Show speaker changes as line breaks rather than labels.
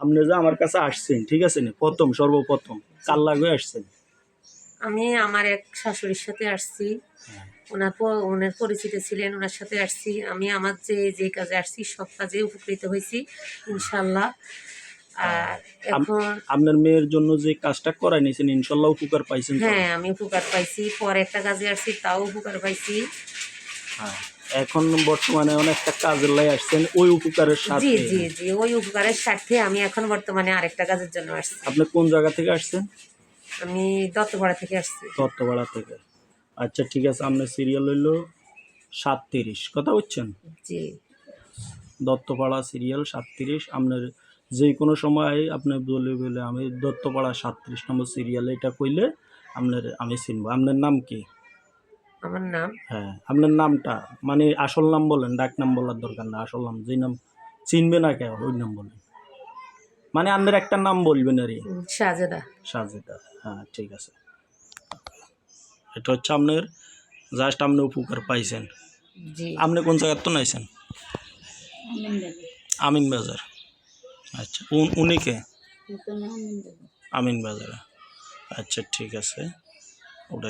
আপনি যে আমার কাছে আসছেন ঠিক আছে না? প্রথম সর্বপ্রথম কার লাগে আসছেন?
আমি আমার এক শাশুড়ির সাথে আসছি। ওনার প- ওনার পরিচিত ছিলেন ওনার সাথে আসছি। আমি আমার যে যে কাজে আসছি সব কাজে উপকৃত হয়েছি ইনশাল্লাহ। আর এখন
আপনার মেয়ের জন্য যে কাজটা করাই নিয়েছেন ইনশাল্লাহ উপকার পাইছেন
হ্যাঁ আমি উপকার পাইছি। পরে একটা কাজে আসছি তাও উপকার পাইছি।
হ্যাঁ। এখন বর্তমানে অনেকটা কাজের লাই আসছেন ওই উপকারের সাথে।
জি জি জি ওই উপকারের স্বার্থে আমি এখন বর্তমানে আরেকটা কাজের জন্য আসছি।
আপনি কোন জায়গা থেকে আসছেন?
আমি দত্তপাড়া থেকে আসছি।
দত্তপাড়া থেকে। আচ্ছা ঠিক আছে আপনার সিরিয়াল হইল সাত তিরিশ কথা হচ্ছেন
জি।
দত্তপাড়া সিরিয়াল সাতত্রিশ। আপনার যে কোনো সময় আপনি বলে বলে আমি দত্তপাড়া সাতত্রিশ নম্বর সিরিয়াল এটা কইলে আপনার আমি চিনবো। আপনার নাম কি?
আমার নাম?
হ্যাঁ আপনার নামটা? মানে আসল নাম বলেন ডাক নাম বলার দরকার না আসল নাম। যে নাম চিনবে না কেউ ওই নাম বলেন। মানে আপনার একটা নাম বলবেন আর কি।
উম, শাহজাদা
হ্যাঁ ঠিক আছে। এটা হচ্ছে আপনার জাস্ট আপনি উপকার পাইছেন।
জি।
আপনি কোন জায়গার তো নাইছেন আমিন বাজার। আচ্ছা উন- উনি কে? আমিন বাজার। আচ্ছা ঠিক আছে। ওটা